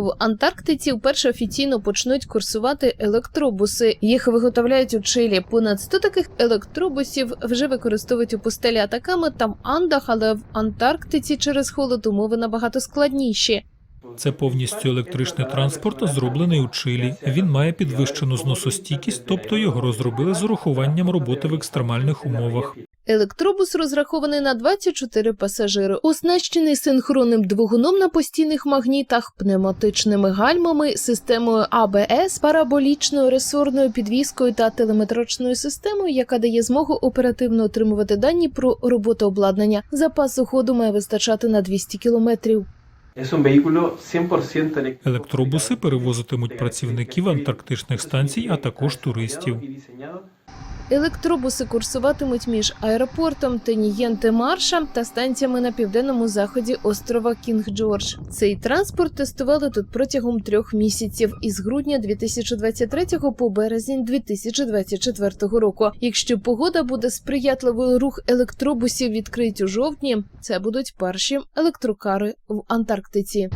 В Антарктиці вперше офіційно почнуть курсувати електробуси. Їх виготовляють у Чилі. Понад 100 таких електробусів вже використовують у пустелі Атаками та в Андах, але в Антарктиці через холод умови набагато складніші. Це повністю електричний транспорт, зроблений у Чилі. Він має підвищену зносостійкість, тобто його розробили з урахуванням роботи в екстремальних умовах. Електробус розрахований на 24 пасажири, оснащений синхронним двигуном на постійних магнітах, пневматичними гальмами, системою АБС, параболічною ресорною підвіскою та телеметричною системою, яка дає змогу оперативно отримувати дані про роботу обладнання. Запасу ходу має вистачати на 200 кілометрів. Es un vehículo 100% eléctrico. Електробуси перевозитимуть працівників антарктичних станцій, а також туристів. Електробуси курсуватимуть між аеропортом Тенієнте Марша та станціями на південному заході острова Кінг Джордж. Цей транспорт тестували тут протягом трьох місяців із грудня 2023 по березень 2024 року. Якщо погода буде сприятливою, рух електробусів відкриють у жовтні. Це будуть перші електрокари в Антарктиці.